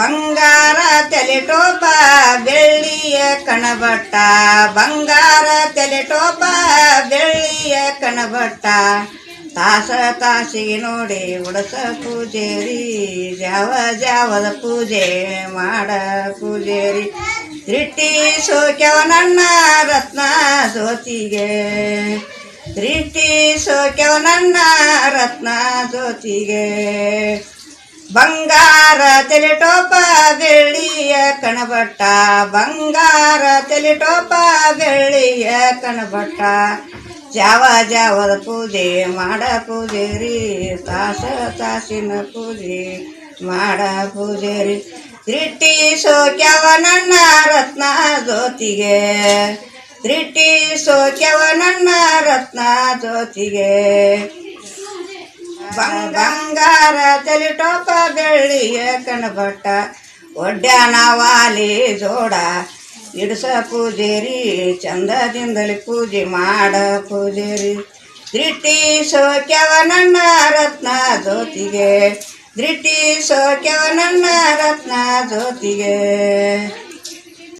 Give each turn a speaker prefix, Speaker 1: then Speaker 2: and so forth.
Speaker 1: ಬಂಗಾರ ತಲೆಟೋಪ, ಬೆಳ್ಳಿಯ ಕಣಬಟ್ಟ. ಬಂಗಾರ ತಲೆಟೋಪ, ಬೆಳ್ಳಿಯ ಕಣಬಟ್ಟ. ತಾಸ ತಾಸಿಗೆ ನೋಡಿ ಉಡಸ ಪೂಜೇರಿ ಜಾವ ಜಾವದ ಪೂಜೆ ಮಾಡ ಪೂಜೇರಿ ತ್ರಿಟ್ಟಿ ಸೋಕ್ಯವ ನನ್ನ ರತ್ನ ಜ್ಯೋತಿಗೆ ತ್ರಿಟ್ಟಿ ಸೋಕ್ಯವ ನನ್ನ ರತ್ನ ಜ್ಯೋತಿಗೆ ಬಂಗಾರ ತೆಲೆಟೋಪ ಬೆಳ್ಳಿಯ ಕಣಬಟ್ಟ. ಬಂಗಾರ ತೆಲೆಟೋಪ ಬೆಳ್ಳಿಯ ಕಣಬಟ್ಟ. ಜಾವ ಜಾವದ ಪೂಜೆ ಮಾಡ ಪೂಜೆ ರೀ. ತಾಸ ತಾಸಿನ ಪೂಜೆ ಮಾಡ ಪೂಜೆ ರೀ. ತ್ರಿಟ್ಟಿ ಸೋಕ್ಯವ ನನ್ನ ರತ್ನ ಜ್ಯೋತಿಗೆ. ತ್ರಿಟ್ಟಿ ಸೋಕ್ಯವ ನನ್ನ ರತ್ನ ಜ್ಯೋತಿಗೆ. ಬಂಗಾರ ತಲಿಟೋಪ ಬೆಳ್ಳಿಯ ಕಣಬಟ್ಟ, ಒಡ್ಯಾನ ವಾಲಿ ಜೋಡ, ಇಡ್ಸ ಪೂಜೇರಿ, ಚಂದದಿಂದಲಿ ಪೂಜೆ ಮಾಡ ಪೂಜೇರಿ. ದೃಷ್ಟಿ ಸೋಕ್ಯವ ನನ್ನ ರತ್ನ ಜ್ಯೋತಿಗೆ, ದೃಷ್ಟಿ ಸೋಕ್ಯವ ನನ್ನ ರತ್ನ ಜ್ಯೋತಿಗೆ.